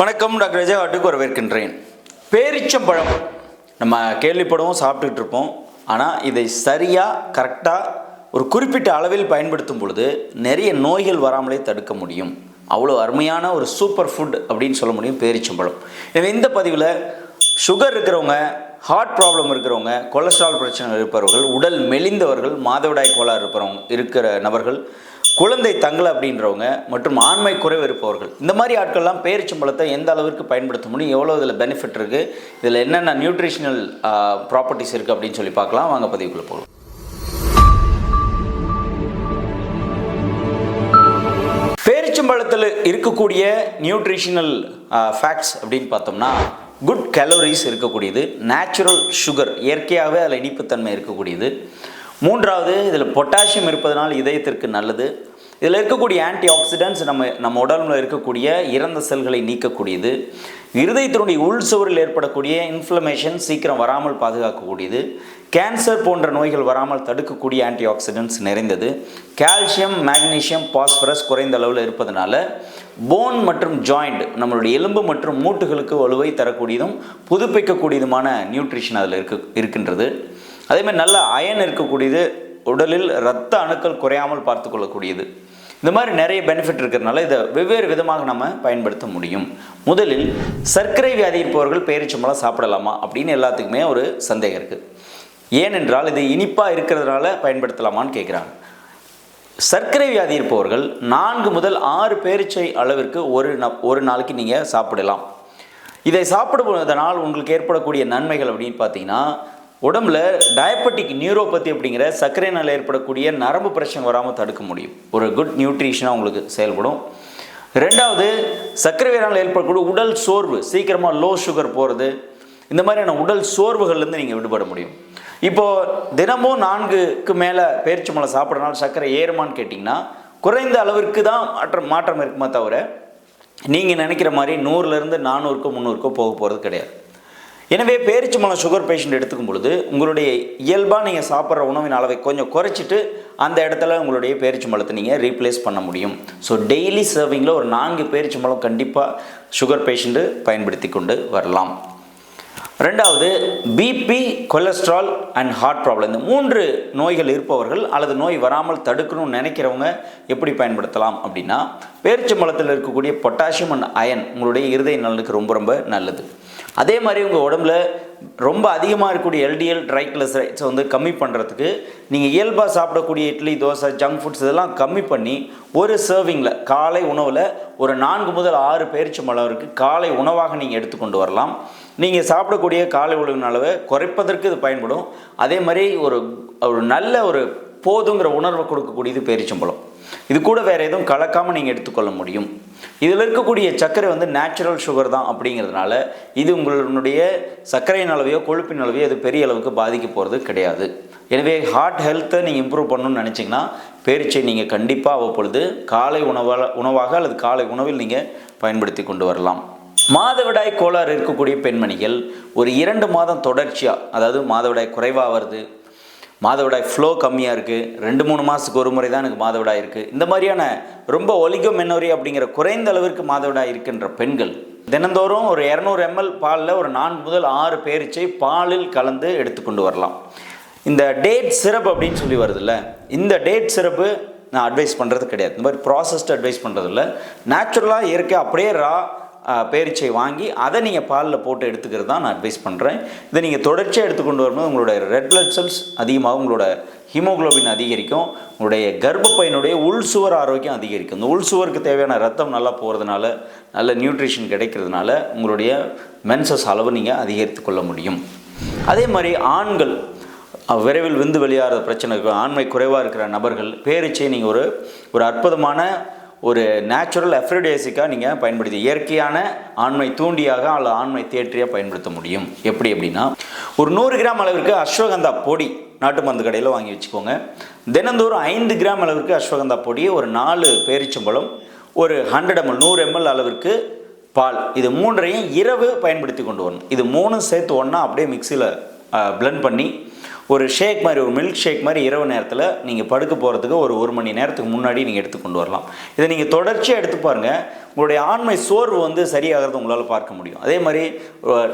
வணக்கம் டாக்டர் விஜயவாட்டுக்கு வரவேற்கின்றேன். பேரிச்சம்பழம் நம்ம கேள்விப்படவும் சாப்பிட்டுட்டு இருப்போம். ஆனால் இதை சரியாக கரெக்டாக ஒரு குறிப்பிட்ட அளவில் பயன்படுத்தும் பொழுது நிறைய நோய்கள் வராமலே தடுக்க முடியும். அவ்வளோ அருமையான ஒரு சூப்பர் ஃபுட் அப்படின்னு சொல்ல முடியும் பேரிச்சம்பழம் எனவே இந்த பதிவில் சுகர் இருக்கிறவங்க ஹார்ட் ப்ராப்ளம் இருக்கிறவங்க கொலஸ்ட்ரால் பிரச்சனை இருப்பவர்கள் உடல் மெலிந்தவர்கள் மாதவிடாய் கோளாறு இருப்பவங்க இருக்கிற நபர்கள் குழந்தை தங்கல் அப்படின்றவங்க மற்றும் ஆண்மை குறைவு இருப்பவர்கள் இந்த மாதிரி ஆட்கள்லாம் பேரிச்சம்பழத்தை எந்த அளவிற்கு பயன்படுத்த முடியும்? எவ்வளோ இதில் பெனிஃபிட் இருக்குது இதில் என்னென்ன நியூட்ரிஷனல் ப்ராப்பர்ட்டிஸ் இருக்குது அப்படின்னு சொல்லி பார்க்கலாம். வாங்க பதிவுக்குள்ளே போகலாம். பேரிச்சம்பழத்தில் இருக்கக்கூடிய நியூட்ரிஷனல் ஃபேக்ட்ஸ் அப்படின்னு பார்த்தோம்னா குட் கேலோரிஸ் இருக்கக்கூடியது நேச்சுரல் சுகர் இயற்கையாகவே அதில் இனிப்புத்தன்மை இருக்கக்கூடியது. மூன்றாவது இதில் பொட்டாசியம் இருப்பதனால் இதயத்திற்கு நல்லது. இதில் இருக்கக்கூடிய ஆன்டி ஆக்சிடென்ட்ஸ் நம்ம நம்ம உடலில் இருக்கக்கூடிய இறந்த செல்களை நீக்கக்கூடியது. இருதயத்தினுடைய உள் சுவரில் ஏற்படக்கூடிய இன்ஃப்ளமேஷன் சீக்கிரம் வராமல் பாதுகாக்கக்கூடியது. கேன்சர் போன்ற நோய்கள் வராமல் தடுக்கக்கூடிய ஆன்டி ஆக்சிடென்ட்ஸ் நிறைந்தது. கால்சியம் மேக்னீசியம் பாஸ்பரஸ் குறைந்த அளவில் இருப்பதனால போன் மற்றும் ஜாயிண்ட் நம்மளுடைய எலும்பு மற்றும் மூட்டுகளுக்கு வலுவை தரக்கூடியதும் புதுப்பிக்கக்கூடியதுமான நியூட்ரிஷன் அதில் இருக்கு இருக்கின்றது. அதேமாதிரி நல்ல அயன் இருக்கக்கூடியது உடலில் இரத்த அணுக்கள் குறையாமல் பார்த்து கொள்ளக்கூடியது இந்த மாதிரி நிறைய பெனிஃபிட் இருக்கிறதுனால இதை வெவ்வேறு விதமாக நம்ம பயன்படுத்த முடியும். முதலில் சர்க்கரை வியாதி இருப்பவர்கள் பேரிச்சம்பழம் சாப்பிடலாமா அப்படின்னு எல்லாத்துக்குமே ஒரு சந்தேகம் இருக்குது ஏனென்றால் இது இனிப்பாக இருக்கிறதுனால பயன்படுத்தலாமான்னு கேட்குறாங்க சர்க்கரை வியாதி இருப்பவர்கள் நான்கு முதல் ஆறு பேரிச்சை அளவிற்கு ஒரு ந ஒரு நாளைக்கு நீங்கள் சாப்பிடலாம். இதை சாப்பிடுவதனால் உங்களுக்கு ஏற்படக்கூடிய நன்மைகள் அப்படின்னு பார்த்தீங்கன்னா உடம்புல டயபெட்டிக் நியூரோபதி அப்படிங்கிற சர்க்கரைனால் ஏற்படக்கூடிய நரம்பு பிரச்சனை வராமல் தடுக்க முடியும். ஒரு குட் நியூட்ரிஷனாக உங்களுக்கு செயல்படும். ரெண்டாவது சர்க்கரை வியாதினால் ஏற்படக்கூடிய உடல் சோர்வு சீக்கிரமாக லோ சுகர் போகிறது இந்த மாதிரியான உடல் சோர்வுகள்லேருந்து நீங்கள் விடுபட முடியும். இப்போது தினமும் நான்குக்கு மேலே பேரிச்சம்பழம் சாப்பிட்றனால சர்க்கரை ஏறுமான்னு கேட்டிங்கன்னா குறைந்த அளவிற்கு தான் மாற்றம் மாற்றம் இருக்குமே தவிர நீங்கள் நினைக்கிற மாதிரி நூறுலேருந்து நானூறுக்கோ முந்நூறுக்கோ போக போகிறது கிடையாது. எனவே பேரிச்சம்பழம் சுகர் பேஷண்ட் எடுத்துக்கும் பொழுது உங்களுடைய இயல்பாக நீங்கள் சாப்பிட்ற உணவின் அளவை கொஞ்சம் குறைச்சிட்டு அந்த இடத்துல உங்களுடைய பேரிச்சம்பழத்தை நீங்கள் ரீப்ளேஸ் பண்ண முடியும். ஸோ டெய்லி சர்விங்கில் ஒரு நான்கு பேரிச்சம்பழம் கண்டிப்பாக சுகர் பேஷண்ட்டு பயன்படுத்தி கொண்டு வரலாம். ரெண்டாவது BP cholesterol and heart problem இந்த மூன்று நோய்கள் இருப்பவர்கள் அல்லது நோய் வராமல் தடுக்கணும்னு நினைக்கிறவங்க எப்படி பயன்படுத்தலாம் அப்படின்னா பேரிச்சம்பழத்தில் இருக்கக்கூடிய பொட்டாசியம் அண்ட் அயன் உங்களுடைய இருதய நலனுக்கு ரொம்ப ரொம்ப நல்லது. அதே மாதிரி உங்கள் உடம்புல ரொம்ப அதிகமாக இருக்கக்கூடிய எல்டிஎல் ட்ரைக்ளசரைட்ஸை வந்து கம்மி பண்ணுறதுக்கு நீங்கள் இயல்பாக சாப்பிடக்கூடிய இட்லி தோசை ஜங்க் ஃபுட்ஸ் இதெல்லாம் கம்மி பண்ணி ஒரு சர்விங்கில் காலை உணவில் ஒரு நான்கு முதல் ஆறு பேரிச்சம்பழம் இருக்குது காலை உணவாக நீங்கள் எடுத்துக்கொண்டு வரலாம். நீங்கள் சாப்பிடக்கூடிய காலை உணவின் அளவை குறைப்பதற்கு இது பயன்படும். அதே மாதிரி ஒரு ஒரு நல்ல ஒரு போதுங்கிற உணர்வை கொடுக்கக்கூடியது பேரிச்சம்பழம். இது கூட வேறு எதுவும் கலக்காமல் நீங்கள் எடுத்துக்கொள்ள முடியும். இதில் இருக்கக்கூடிய சர்க்கரை வந்து நேச்சுரல் சுகர் தான் அப்படிங்கிறதுனால இது உங்களுடைய சர்க்கரையின் அளவையோ கொழுப்பின் அளவையோ அது பெரிய அளவுக்கு பாதிக்க போகிறது கிடையாது. எனவே ஹார்ட் ஹெல்த்தை நீங்கள் இம்ப்ரூவ் பண்ணணும்னு நினச்சிங்கன்னா பேரிச்சை நீங்கள் கண்டிப்பாக அவ்வப்பொழுது காலை உணவாக உணவாக அல்லது காலை உணவில் நீங்கள் பயன்படுத்தி கொண்டு வரலாம். மாதவிடாய் கோளாறு இருக்கக்கூடிய பெண்மணிகள் ஒரு இரண்டு மாதம் தொடர்ச்சியாக அதாவது மாதவிடாய் குறைவாக வருது மாதவிடாய் ஃப்ளோ கம்மியாக இருக்குது ரெண்டு மூணு மாதத்துக்கு ஒரு முறை தான் எனக்கு மாதவிடாய் இருக்குது இந்த மாதிரியான ரொம்ப ஒலிகோ மெனோரி அப்படிங்கிற குறைந்த அளவிற்கு மாதவிடாய் இருக்கின்ற பெண்கள் தினந்தோறும் ஒரு இரநூறு எம்எல் பாலில் ஒரு நான்கு முதல் ஆறு பேரிச்சை பாலில் கலந்து எடுத்துக்கொண்டு வரலாம். இந்த டேட் சிரப் அப்படின்னு சொல்லி வருதுல்ல இந்த டேட் சிரப்பு நான் அட்வைஸ் பண்ணுறது கிடையாது. இந்த மாதிரி ப்ராசஸ்ட் அட்வைஸ் பண்ணுறதில்ல நேச்சுரலாக இயற்கை அப்படியே ரா பேரிச்சை வாங்கி அதை நீங்கள் பாலில் போட்டு எடுத்துக்கிறது தான் நான் அட்வைஸ் பண்ணுறேன் இதை நீங்கள் தொடர்ச்சியாக எடுத்துக்கொண்டு வரும்போது உங்களோட ரெட் பிளட் செல்ஸ் அதிகமாகும் உங்களோட ஹீமோகுளோபின் அதிகரிக்கும் உங்களுடைய கர்ப்பப்பையனுடைய உள் சுவர் ஆரோக்கியம் அதிகரிக்கும். இந்த உள் சுவருக்கு தேவையான ரத்தம் நல்லா போகிறதுனால நல்ல நியூட்ரிஷன் கிடைக்கிறதுனால உங்களுடைய மென்சஸ் அளவு நீங்கள் அதிகரித்து கொள்ள முடியும். அதே மாதிரி ஆண்கள் விரைவில் விந்து வெளியாகிற பிரச்சனை ஆண்மை குறைவாக இருக்கிற நபர்கள் பேரிச்சை நீங்கள் ஒரு ஒரு அற்புதமான ஒரு நேச்சுரல் எஃப்ரிடேசிக்காக நீங்கள் பயன்படுத்தி இயற்கையான ஆண்மை தூண்டியாக அல்லது ஆண்மை தேற்றியாக பயன்படுத்த முடியும். எப்படி அப்படின்னா ஒரு நூறு கிராம் அளவிற்கு அஸ்வகந்தா பொடி நாட்டு மருந்து கடையில் வாங்கி வச்சுக்கோங்க. தினந்தோறும் ஐந்து கிராம் அளவிற்கு அஸ்வகந்தா பொடியை ஒரு நாலு பேரிச்சம்பழம் ஒரு ஹண்ட்ரட் எம்எல் நூறு எம்எல் அளவிற்கு பால் இது மூன்றையும் இரவு பயன்படுத்தி கொண்டு வரணும். இது மூணும் சேர்த்து ஒன்றா அப்படியே மிக்சியில் ப்ளெண்ட் பண்ணி ஒரு ஷேக் மாதிரி ஒரு மில்க் ஷேக் மாதிரி இரவு நேரத்தில் நீங்கள் படுக்க போகிறதுக்கு ஒரு ஒரு மணி நேரத்துக்கு முன்னாடி நீங்கள் எடுத்து கொண்டு வரலாம். இதை நீங்கள் தொடர்ச்சியாக எடுத்து பாருங்கள் உங்களுடைய ஆண்மை சோர்வு வந்து சரியாகிறத உங்களால் பார்க்க முடியும். அதே மாதிரி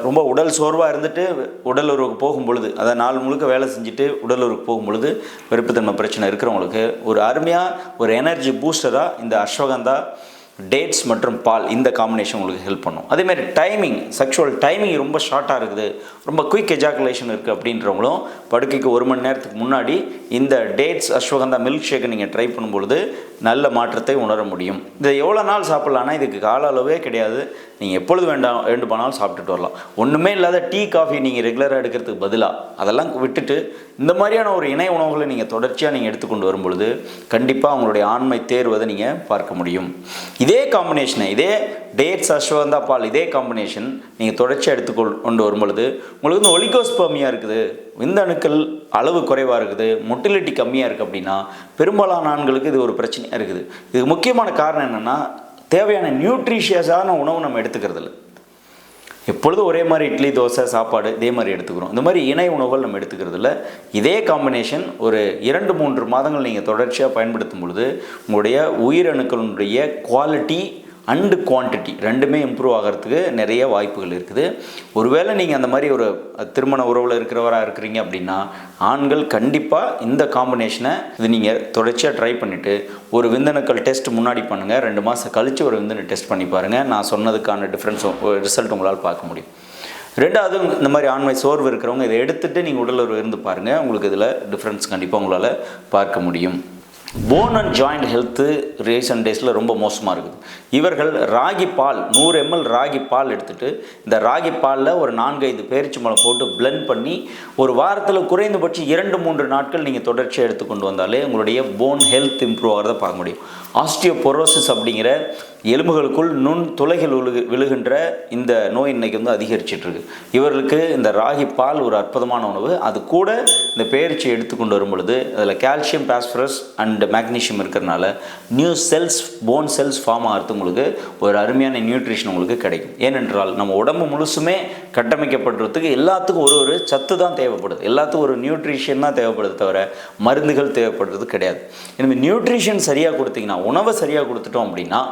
ரொம்ப உடல் சோர்வாக இருந்துட்டு உடல் உறவுக்கு போகும் பொழுது அதாவது நாள் முழுக்க வேலை செஞ்சுட்டு உடல் உறவுக்கு போகும் பொழுது வெறுப்புத்தன்மை பிரச்சனை இருக்கிறவங்களுக்கு ஒரு அருமையாக ஒரு எனர்ஜி பூஸ்டராக இந்த அஸ்வகந்தா டேட்ஸ் மற்றும் பால் இந்த காம்பினேஷன் உங்களுக்கு ஹெல்ப் பண்ணும். அதேமாதிரி டைமிங் செக்ஷுவல் டைமிங் ரொம்ப ஷார்ட்டாக இருக்குது. ரொம்ப குயிக் எஜாகுலேஷன் இருக்குது அப்படின்றவங்களும் படுக்கைக்கு ஒரு மணி நேரத்துக்கு முன்னாடி இந்த டேட்ஸ் அஸ்வகந்தா மில்க் ஷேக்கை நீங்கள் ட்ரை பண்ணும்பொழுது நல்ல மாற்றத்தை உணர முடியும். இதை எவ்வளோ நாள் சாப்பிட்லான்னா இதுக்கு கால அளவே கிடையாது. நீங்கள் எப்பொழுது வேண்டாம் வேண்டுமானாலும் சாப்பிட்டுட்டு வரலாம். ஒன்றுமே இல்லாத டீ காஃபி நீங்கள் ரெகுலராக எடுக்கிறதுக்கு பதிலாக அதெல்லாம் விட்டுட்டு இந்த மாதிரியான ஒரு இணை உணவுகளை நீங்கள் தொடர்ச்சியாக நீங்கள் எடுத்துக்கொண்டு வரும்பொழுது கண்டிப்பாக உங்களுடைய ஆண்மை தேர்வதை நீங்கள் பார்க்க முடியும். இதே காம்பினேஷனை இதே டேட்ஸ் அஸ்வந்தா பால் இதே காம்பினேஷன் நீங்கள் தொடர்ச்சியாக எடுத்துக்கொள் கொண்டு வரும் பொழுது உங்களுக்கு வந்து ஒலிகோஸ்பர்மியாக இருக்குது. விந்தணுக்கள் அளவு குறைவாக இருக்குது. மொட்டிலிட்டி கம்மியாக இருக்குது அப்படின்னா பெரும்பாலான ஆண்களுக்கு இது ஒரு பிரச்சனையாக இருக்குது. இதுக்கு முக்கியமான காரணம் என்னென்னா தேவையான நியூட்ரிஷியஸான உணவு நம்ம எடுத்துக்கிறது இல்லை எப்பொழுதும் ஒரே மாதிரி இட்லி தோசை சாப்பாடு இதே மாதிரி எடுத்துக்கிறோம். இந்த மாதிரி இணை உணவுகள் நம்ம எடுத்துக்கிறதுல இதே காம்பினேஷன் ஒரு இரண்டு மூன்று மாதங்கள் நீங்கள் தொடர்ச்சியாக பயன்படுத்தும் பொழுது உங்களுடைய உயிரணுக்களுடைய குவாலிட்டி அண்டு குவான்டிட்டி ரெண்டுமே இம்ப்ரூவ் ஆகிறதுக்கு நிறைய வாய்ப்புகள் இருக்குது. ஒருவேளை நீங்கள் அந்த மாதிரி ஒரு திருமண உறவில் இருக்கிறவராக இருக்கிறீங்க அப்படின்னா ஆண்கள் கண்டிப்பாக இந்த காம்பினேஷனை இது நீங்கள் தொடர்ச்சியாக ட்ரை பண்ணிவிட்டு ஒரு விந்தணுக்கள் டெஸ்ட் முன்னாடி பண்ணுங்கள் ரெண்டு மாதம் கழித்து ஒரு விந்தணு டெஸ்ட் பண்ணி பாருங்கள் நான் சொன்னதுக்கான டிஃப்ரென்ஸ் ரிசல்ட் உங்களால் பார்க்க முடியும். ரெண்டாவது இந்த மாதிரி ஆண்மை சோர்வு இருக்கிறவங்க இதை எடுத்துகிட்டு நீங்கள் உடல் இருந்து பாருங்கள் உங்களுக்கு இதில் டிஃப்ரென்ஸ் கண்டிப்பாக உங்களால் பார்க்க முடியும். Bone and joint health recent டேஸில் ரொம்ப மோசமாக இருக்குது. இவர்கள் ராகி பால் நூறு எம்எல் ராகி பால் எடுத்துகிட்டு இந்த ராகி பாலில் ஒரு நான்கு ஐந்து பேரிச்சம்பழம் போட்டு பிளெண்ட் பண்ணி ஒரு வாரத்தில் குறைந்தபட்சம் இரண்டு மூன்று நாட்கள் நீங்கள் தொடர்ச்சியாக எடுத்துக்கொண்டு வந்தாலே உங்களுடைய போன் ஹெல்த் இம்ப்ரூவ் ஆகிறத பார்க்க முடியும். ஆஸ்டியோபொரோசிஸ் அப்படிங்கிற எலும்புகளுக்குள் நுண் துளைகள் விழுகு விழுகின்ற இந்த நோய் இன்னைக்கு வந்து அதிகரிச்சிட்ருக்கு இவர்களுக்கு இந்த ராகி பால் ஒரு அற்புதமான உணவு. அது கூட இந்த பேரிச்சி எடுத்துக்கொண்டு வரும் பொழுது அதில் கால்சியம் பாஸ்பரஸ் அண்ட் மேக்னீஷியம் இருக்கிறனால new cells bone cells form ஆகிறது உங்களுக்கு ஒரு அருமையான நியூட்ரிஷன் உங்களுக்கு கிடைக்கும். ஏனென்றால் நம்ம உடம்பு முழுசுமே கட்டமைக்கப்படுறதுக்கு எல்லாத்துக்கும் ஒரு ஒரு சத்து தான் தேவைப்படுது. எல்லாத்துக்கும் ஒரு நியூட்ரிஷன் தான் தேவைப்படுது தவிர மருந்துகள் தேவைப்படுறது கிடையாது. எனவே நியூட்ரிஷன் சரியாக கொடுத்தீங்கன்னா உணவை சரியாக கொடுத்துட்டோம் அப்படின்னா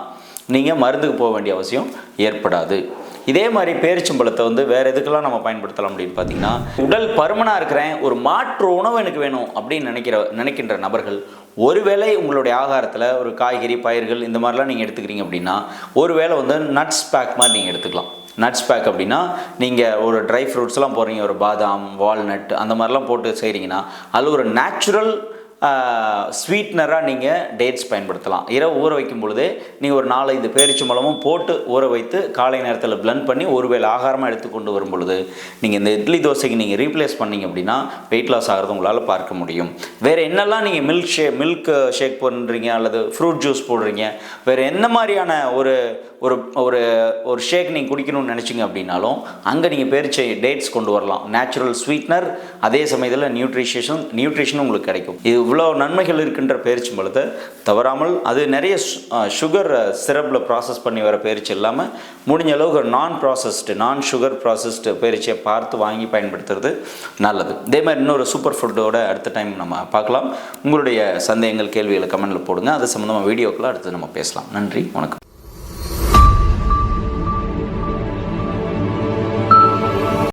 நீங்கள் மருந்துக்கு போக வேண்டிய அவசியம் ஏற்படாது. இதே மாதிரி பேரிச்சம்பழத்தை வந்து வேறு எதுக்கெல்லாம் நம்ம பயன்படுத்தலாம் அப்படின்னு பார்த்தீங்கன்னா உடல் பருமனாக இருக்கிறேன் ஒரு மாற்று உணவு எனக்கு வேணும் அப்படின்னு நினைக்கிற நினைக்கின்ற நபர்கள் ஒருவேளை உங்களுடைய ஆகாரத்தில் ஒரு காய்கறி பயிர்கள் இந்த மாதிரிலாம் நீங்கள் எடுத்துக்கிறீங்க அப்படின்னா ஒருவேளை வந்து நட்ஸ் பேக் மாதிரி நீங்கள் எடுத்துக்கலாம். நட்ஸ் பேக் அப்படின்னா நீங்கள் ஒரு ட்ரை ஃப்ரூட்ஸ்லாம் போடுறீங்க ஒரு பாதாம் வால்நட் அந்த மாதிரிலாம் போட்டு செய்கிறீங்கன்னா அதில் ஒரு நேச்சுரல் ஸ்வீட்னராக நீங்கள் டேட்ஸ் பயன்படுத்தலாம். இரவு ஊற வைக்கும் பொழுதே நீங்கள் ஒரு நாலஞ்சு பேரிச்சம்பழமும் போட்டு ஊற வைத்து காலை நேரத்தில் பிளண்ட் பண்ணி ஒருவேளை ஆகாரமாக எடுத்து கொண்டு வரும் பொழுது நீங்கள் இந்த இட்லி தோசைக்கு நீங்கள் ரீப்ளேஸ் பண்ணீங்க அப்படின்னா வெயிட் லாஸ் ஆகிறது உங்களால் பார்க்க முடியும். வேறு என்னெல்லாம் நீங்கள் மில்க் ஷே மில்க் ஷேக் பண்ணுறீங்க அல்லது ஃப்ரூட் ஜூஸ் போடுறீங்க? வேறு என்ன மாதிரியான ஒரு ஒரு ஒரு ஒரு ஷேக் நீங்கள் குடிக்கணும்னு நினச்சிங்க அப்படின்னாலும் அங்கே நீங்கள் பேரிச்சை டேட்ஸ் கொண்டு வரலாம். நேச்சுரல் ஸ்வீட்னர் அதே சமயத்தில் நியூட்ரிஷன் நியூட்ரிஷனும் உங்களுக்கு கிடைக்கும். இது இவ்வளோ நன்மைகள் இருக்கின்ற பேரிச்சம்பழத்தை தவறாமல் அது நிறைய சுகர் சிரப்பில் ப்ராசஸ் பண்ணி வர பேரிச்சு இல்லாமல் முடிஞ்ச அளவுக்கு நான் ப்ராசஸ்டு நான் சுகர் ப்ராசஸ்டு பேரிச்சியை பார்த்து வாங்கி பயன்படுத்துறது நல்லது. இதே மாதிரி இன்னொரு சூப்பர் ஃபுட்டோட அடுத்த டைம் நம்ம பார்க்கலாம். உங்களுடைய சந்தேகங்கள் கேள்விகளை கமெண்ட்டில் போடுங்க. அது சம்மந்தமாக வீடியோக்கெலாம் அடுத்து நம்ம பேசலாம். நன்றி வணக்கம்.